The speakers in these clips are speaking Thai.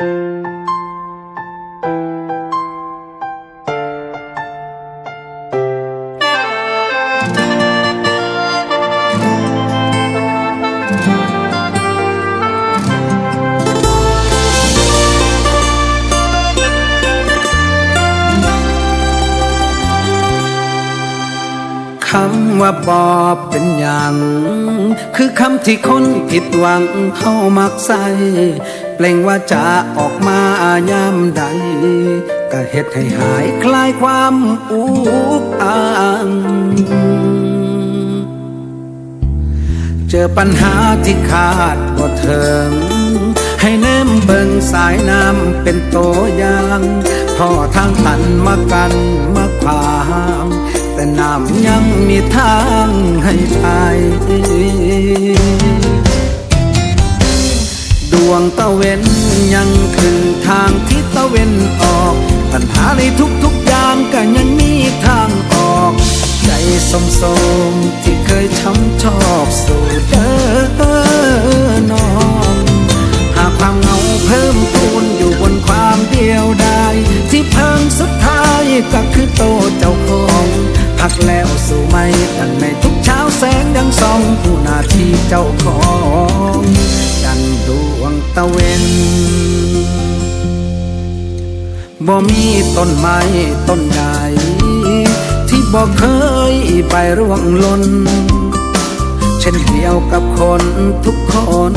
you. คำว่าบอเป็นอย่าง คือคำที่คนผิดหวังเข้ามักใส่เปล่งว่าจะออกมายามใดก็เฮ็ดให้หายคลายความอุกอ่างเจอปัญหาที่ขาดบ่เถิง ให้แนมเบิ่งสายน้ำเป็นตัวอย่างพ่อทางตันมากันมาขวาง แต่น้ำยังมีทางให้ไปดวงตะเวนยังคืนทางที่ตะเวนออก ปัญหาในทุกๆอย่างก็ยังมีทางออก ใจสมสมที่เคยช้ำชอบสู่ดิ กแล้วสู่ไม่ดังในทุกเช้าแสงยังส่องผู้นาที่เจ้าของดังดวงตะเวนบ่มีต้นไม้ต้นใดที่บ่เคยไปร่วงหล่นเช่นเดียวกับคนทุกคน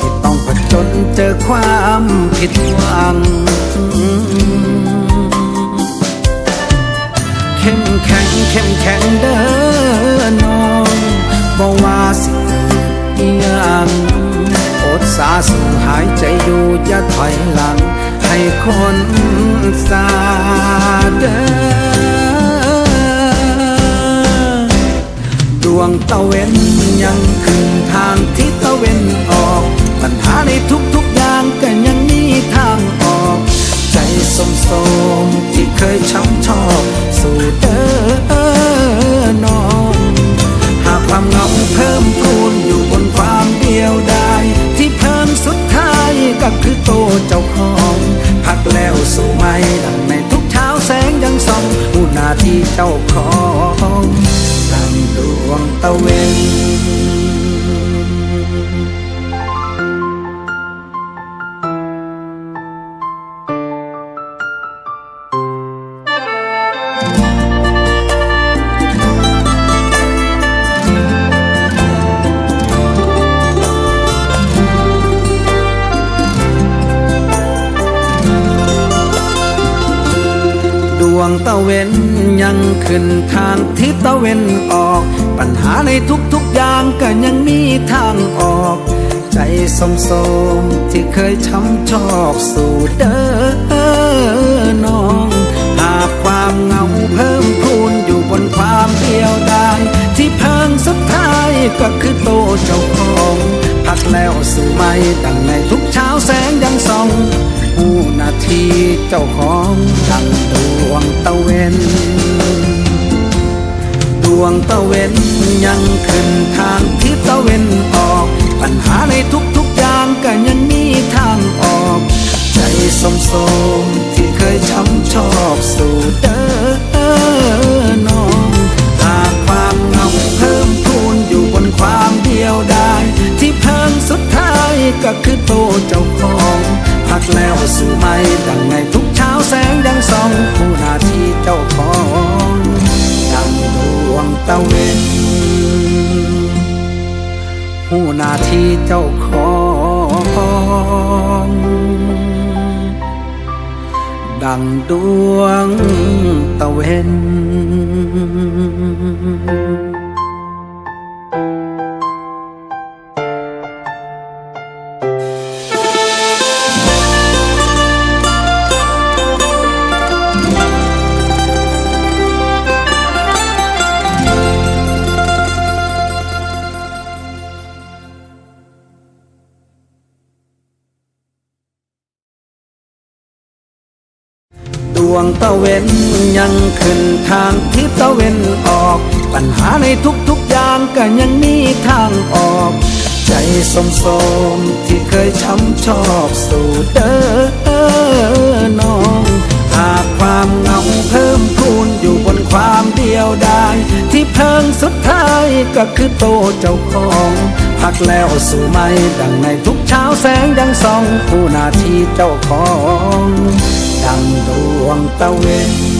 ที่ต้องผจญเจอความผิดหวัง เข้มแข็งเข้มแข็งเด้อน้องบ่ว่าสิเกิดยังอดสาสู่หายใจอยู่อย่าถอยหลัง ให้คนสาเด้อดวงตะเวนยังขึ้นทางที่ ดังในทุกเช้าแสงยังส่องผู้หน้าที่เจ้าของดังดวงตะเวน งตะเวนยังขึ้นทางทิศตะเวนออก ปัญหาในทุกๆอย่างก็ยังมีทางออก ใจสมสมๆที่เคยช้ำชอกสู่เดินน้อง หากความเหงาเพิ่มพูนอยู่บนความเดียวดายที่เพิ่งสุดท้ายก็คือโตเจ้าของพักแล้วสู่ไม่ดังในทุกเช้าแสงยังส่องาที่เจ้าของดังดวงตะเวนดวงตะเวนยังขึ้นทางทิศตะเวนออก ปัญหาในทุกๆอย่างก็ยังมีทางออก ใจสมสมๆที่เคยช้ำชอบสู่เดินน้องหากความเงาเพิ่มพูนอยู่บนความเดียวดายที่เพิ่งสุดท้ายก็คือโตเจ้าของ กแล้วสู่ไม่ดังในทุกเช้าแสงยังส่องผู้นาที่เจ้าของดังดวงตะเวนผู้นาที่เจ้าของดังดวงตะเวน วงตะเวนยังขึ้นทางทิศตะเวนออก ปัญหาในทุกๆอย่างก็ยังมีทางออก ใจสมสมๆที่เคยช้ำชอบสู่เด้อน้อง หากความเหงาเพิ่มพูนอยู่บนความเดียวดายที่เพิงสุดท้ายก็คือโตเจ้าของพักแล้วสู่ไม่ดังในทุกเช้าแสงยังส่องผู้นาทีเจ้าของ ดังดวงตะเวน